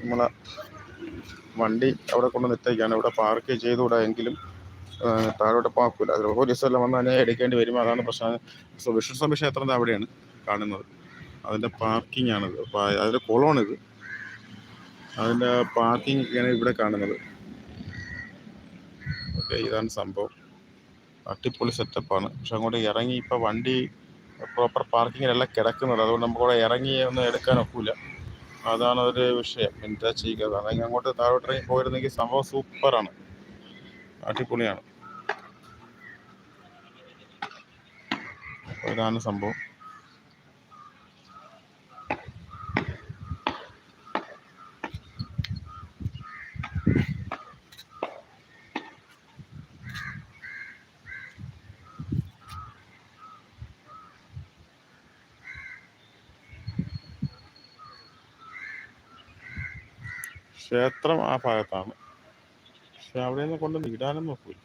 നമ്മളെ വണ്ടി അവിടെ കൊണ്ട് നിർത്തേക്കാണ് ഇവിടെ പാർക്ക് ചെയ്തുകൂടാ എങ്കിലും താഴോട്ട് പോക്കില്ല അത് പോലീസ് എല്ലാം വന്ന് അതിനെ എടുക്കേണ്ടി വരും. അതാണ് പ്രശ്നം. വിഷ്ണു സ്വാമി ക്ഷേത്രം അവിടെയാണ് കാണുന്നത്. അതിന്റെ പാർക്കിംഗ് ആണിത്. അതിന്റെ കുളമാണിത്. അതിന്റെ പാർക്കിംഗ് ഒക്കെയാണ് ഇവിടെ കാണുന്നത്. ഓക്കെ ഇതാണ് സംഭവം. അട്ടിപ്പൊളി സെറ്റപ്പാണ്. പക്ഷെ അങ്ങോട്ട് ഇറങ്ങി ഇപ്പോൾ വണ്ടി പ്രോപ്പർ പാർക്കിങ്ങിലല്ല കിടക്കുന്നത്. അതുകൊണ്ട് നമുക്ക് അവിടെ ഇറങ്ങി ഒന്നും എടുക്കാൻ ഒക്കില്ല. അതാണ് ഒരു വിഷയം. എന്താ ചെയ്യുക? അല്ലെങ്കിൽ അങ്ങോട്ട് താഴോട്ട് ഇറങ്ങി പോയിരുന്നെങ്കിൽ സംഭവം സൂപ്പറാണ്. അടിപൊളിയാണ്. ഇതാണ് സംഭവം. ക്ഷേത്രം ആ ഭാഗത്താണ്. പക്ഷെ അവിടെ നിന്ന് കൊണ്ട് ഇടാനും നോക്കൂല